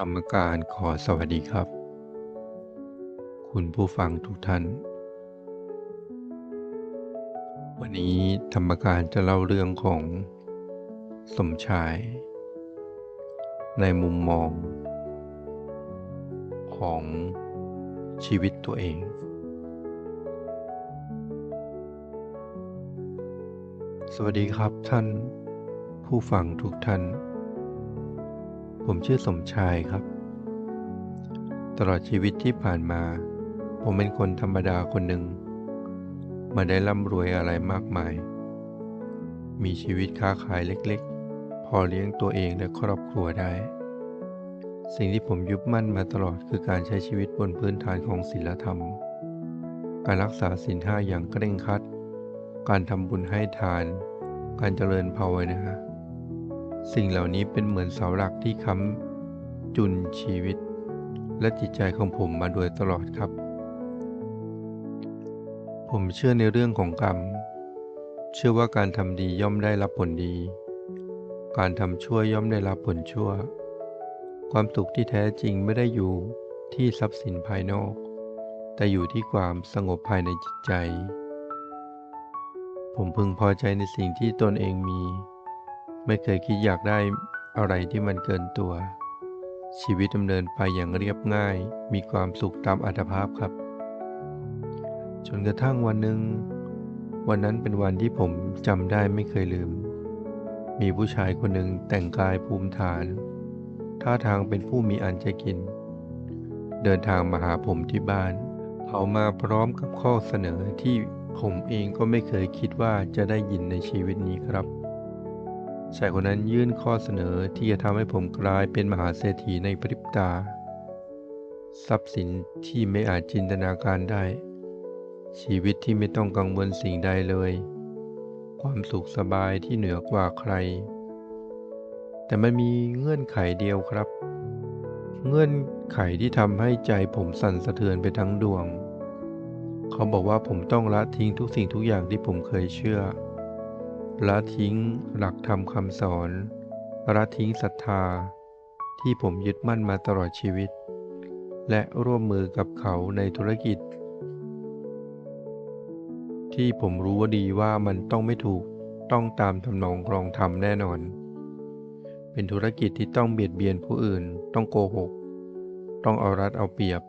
กรรมการขอสวัสดีครับ คุณผู้ฟังทุกท่าน วันนี้ธรรมการจะเล่าเรื่องของสมชาย ในมุมมอง ของชีวิตตัวเอง สวัสดีครับท่านผู้ฟังทุกท่าน ผมชื่อสมชายครับ ตลอดชีวิตที่ผ่านมา ผมเป็นคนธรรมดาคนหนึ่งมาได้ร่ำรวยอะไรมากมาย มีชีวิตค้าขายเล็กๆ พอเลี้ยงตัวเองและครอบครัวได้ สิ่งที่ผมยึดมั่นมาตลอดคือการใช้ชีวิตบนพื้นฐานของศีลธรรม การรักษาศีลห้าอย่างเคร่งครัด การทำบุญให้ทาน การเจริญภาวนา สิ่งเหล่านี้เป็นเหมือนเสาหลักที่ค้ำจุนชีวิต และจิตใจของผมมาโดยตลอดครับ ผมเชื่อในเรื่องของกรรม เชื่อว่าการทำดีย่อมได้รับผลดี การทำชั่วย่อมได้รับผลชั่ว ความสุขที่แท้จริงไม่ได้อยู่ที่ทรัพย์สินภายนอก แต่อยู่ที่ความสงบภายในจิตใจ ผมพึงพอใจในสิ่งที่ตนเองมี ไม่เคยคิดอยากได้อะไรที่มันเกินตัว ชีวิตดำเนินไปอย่างเรียบง่าย มีความสุขตามอัตภาพครับ จนกระทั่งวันหนึ่ง วันนั้นเป็นวันที่ผมจำได้ไม่เคยลืม มีผู้ชายคนหนึ่งแต่งกายภูมิฐาน ท่าทางเป็นผู้มีอันจะกิน เดินทางมาหาผมที่บ้าน เขามาพร้อมกับข้อเสนอที่ผมเองก็ไม่เคยคิดว่าจะได้ยินในชีวิตนี้ครับ ชายคนนั้นยื่นข้อเสนอที่จะทำให้ผมกลายเป็นมหาเศรษฐีในพริบตา ทรัพย์สินที่ไม่อาจจินตนาการได้ ชีวิตที่ไม่ต้องกังวลสิ่งใดเลย ความสุขสบายที่เหนือกว่าใคร แต่มันมีเงื่อนไขเดียวครับ เงื่อนไขที่ทำให้ใจผมสั่นสะเทือนไปทั้งดวง เขาบอกว่าผมต้องละทิ้งทุกสิ่งทุกอย่างที่ผมเคยเชื่อ ละทิ้งหลักธรรมคำสอนละทิ้งศรัทธา ที่ผมยึดมั่นมาตลอดชีวิต และร่วมมือกับเขาในธุรกิจ ที่ผมรู้ว่าดีว่ามันต้องไม่ถูกต้องตามทำนองครองธรรมแน่นอน เป็นธุรกิจที่ต้องเบียดเบียนผู้อื่น ต้องโกหก ต้องเอารัดเอาเปรียบ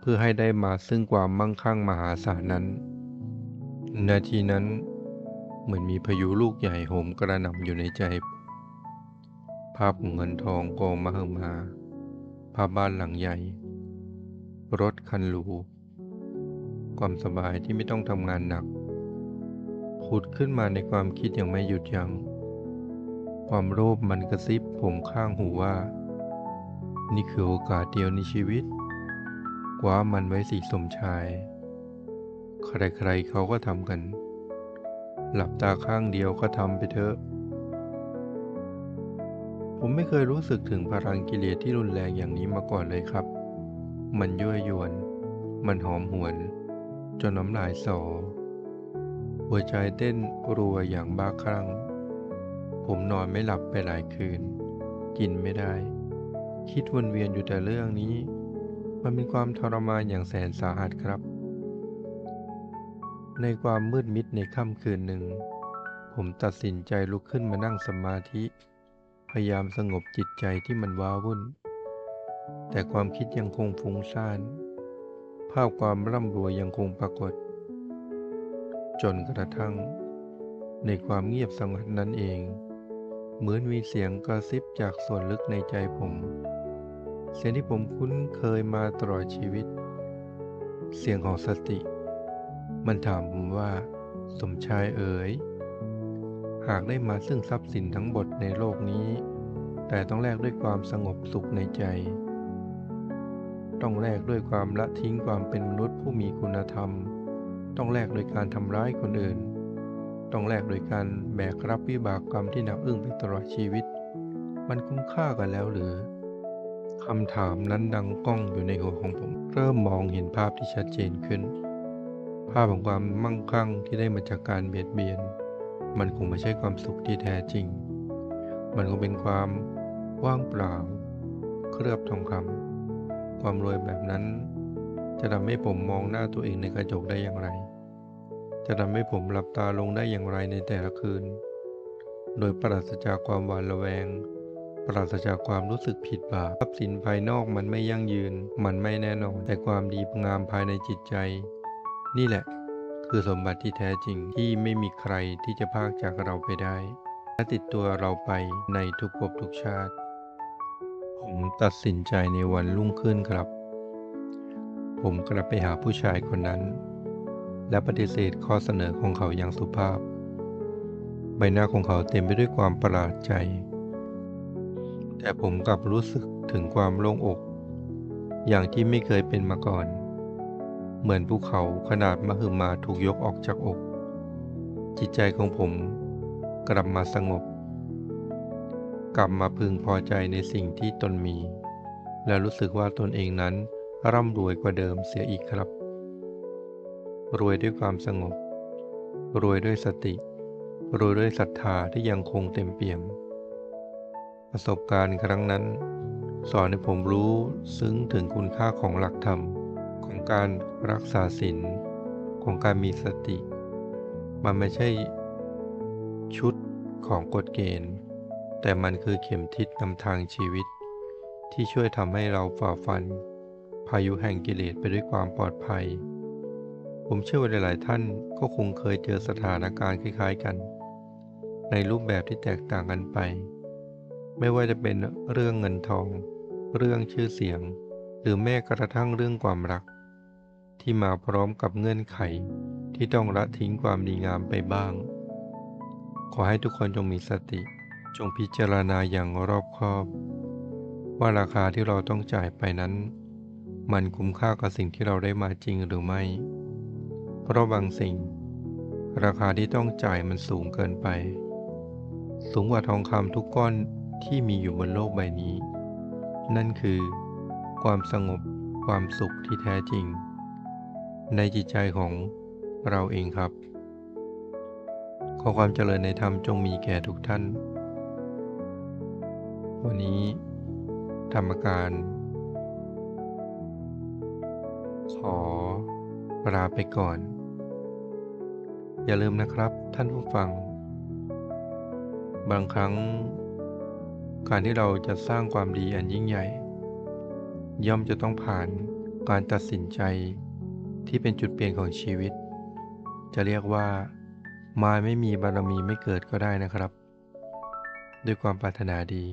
เพื่อให้ได้มาซึ่งความมั่งคั่งมหาศาลนั้น นาทีนั้น เหมือนมีพายุลูกใหญ่โหมกระหน่ำอยู่ในใจ ภาพเงินทองกองมาเฮมา ภาพบ้านหลังใหญ่ รถคันหรู ความสบายที่ไม่ต้องทำงานหนักผุดขึ้นมาในความคิดอย่างไม่หยุดยัง้ง ความโลภมันกระซิบผมข้างหูว่า นี่คือโอกาสเดียวในชีวิตกว่ามันไว้สีสมชาย ใครๆเขาก็ทำกัน หลับตาข้างเดียวก็ทำไปเถอะ ผมไม่เคยรู้สึกถึงพลังกิเลสที่รุนแรงอย่างนี้มาก่อนเลยครับ มันยั่วยวน มันหอมหวน จนน้ำลายสอ หัวใจเต้นรัวอย่างบ้าคลั่ง ผมนอนไม่หลับไปหลายคืน กินไม่ได้ คิดวนเวียนอยู่แต่เรื่องนี้ มันเป็นความทรมานอย่างแสนสาหัสครับ ในความมืดมิดในค่ำคืนหนึ่ง ผมตัดสินใจลุกขึ้นมานั่งสมาธิ พยายามสงบจิตใจที่มันว้าวุ่น แต่ความคิดยังคงฟุ้งซ่าน ภาพความร่ำรวยยังคงปรากฏ จนกระทั่ง ในความเงียบสงัดนั้นเอง เหมือนมีเสียงกระซิบจากส่วนลึกในใจผม เสียงที่ผมคุ้นเคยมาตลอดชีวิต เสียงของสติ มันถามผมว่า สมชายเอ๋ย หากได้มาซึ่งทรัพย์สินทั้งหมดในโลกนี้ แต่ต้องแลกด้วยความสงบสุขในใจ ต้องแลกด้วยความละทิ้งความเป็นมนุษย์ผู้มีคุณธรรม ต้องแลกโดยการทำร้ายคนอื่น ต้องแลกโดยการแบกรับวิบากกรรมที่หนักอึ้งไปตลอดชีวิต มันคุ้มค่ากันแล้วหรือคำถามนั้นดังก้องอยู่ในหัวของผม เริ่มมองเห็นภาพที่ชัดเจนขึ้น ภาพของความมั่งคั่งที่ได้มาจากการเบียดเบียน มันคงไม่ใช่ความสุขที่แท้จริง มันคงเป็นความว่างเปล่า เคลือบทองคำความรวยแบบนั้น จะทำให้ผมมองหน้าตัวเองในกระจกได้อย่างไร จะทำให้ผมหลับตาลงได้อย่างไรในแต่ละคืน โดยปราศจากความหวาดระแวง ปราศจากความรู้สึกผิดบาปทรัพย์สินภายนอกมันไม่ยั่งยืน มันไม่แน่นอน แต่ความดีงามภายในจิตใจ นี่แหละ คือสมบัติที่แท้จริงที่ไม่มีใครที่จะพากจากเราไปได้ และติดตัวเราไปในทุกภพทุกชาติ ผมตัดสินใจในวันรุ่งขึ้นครับ ผมกลับไปหาผู้ชายคนนั้น และปฏิเสธข้อเสนอของเขาอย่างสุภาพ ใบหน้าของเขาเต็มไปด้วยความประหลาดใจ แต่ผมกลับรู้สึกถึงความโล่งอก อย่างที่ไม่เคยเป็นมาก่อน เหมือนภูเขาขนาดมหึมาถูกยกออกจากอก จิตใจของผมกลับมาสงบ กลับมาพึงพอใจในสิ่งที่ตนมี และรู้สึกว่าตนเองนั้นร่ำรวยกว่าเดิมเสียอีกครับ รวยด้วยความสงบ รวยด้วยสติ รวยด้วยศรัทธาที่ยังคงเต็มเปี่ยม ประสบการณ์ครั้งนั้น สอนให้ผมรู้ซึ้งถึงคุณค่าของหลักธรรม การรักษาศีลของการมีสติ มันไม่ใช่ชุดของกฎเกณฑ์ แต่มันคือเข็มทิศนำทางชีวิต ที่ช่วยทำให้เราฝ่าฟัน พายุแห่งกิเลสไปด้วยความปลอดภัย ผมเชื่อว่าหลาย ๆ ท่านก็คงเคยเจอสถานการณ์คล้าย ๆ กัน ในรูปแบบที่แตกต่างกันไป ไม่ว่าจะเป็นเรื่องเงินทอง เรื่องชื่อเสียง หรือแม้กระทั่งเรื่องความรัก ที่มาพร้อมกับเงื่อนไขที่ต้องละทิ้งความดีงามไปบ้าง ขอให้ทุกคนจงมีสติ จงพิจารณาอย่างรอบคอบ ว่าราคาที่เราต้องจ่ายไปนั้น มันคุ้มค่ากับสิ่งที่เราได้มาจริงหรือไม่ เพราะบางสิ่ง ราคาที่ต้องจ่ายมันสูงเกินไป สูงกว่าทองคำทุกก้อนที่มีอยู่บนโลกใบนี้ นั่นคือ ความสงบความสุขที่แท้จริง ในจิตใจของเราเองครับ ขอความเจริญในธรรมจงมีแก่ทุกท่าน วันนี้ ธรรมการ ขอลาไปก่อน อย่าลืมนะครับท่านผู้ฟัง บางครั้ง การที่เราจะสร้างความดีอันยิ่งใหญ่ ย่อมจะต้องผ่านการตัดสินใจ ที่เป็นจุดเปลี่ยนของชีวิต จะเรียกว่า มาไม่มีบารมีไม่เกิดก็ได้นะครับ ด้วยความปรารถนาดี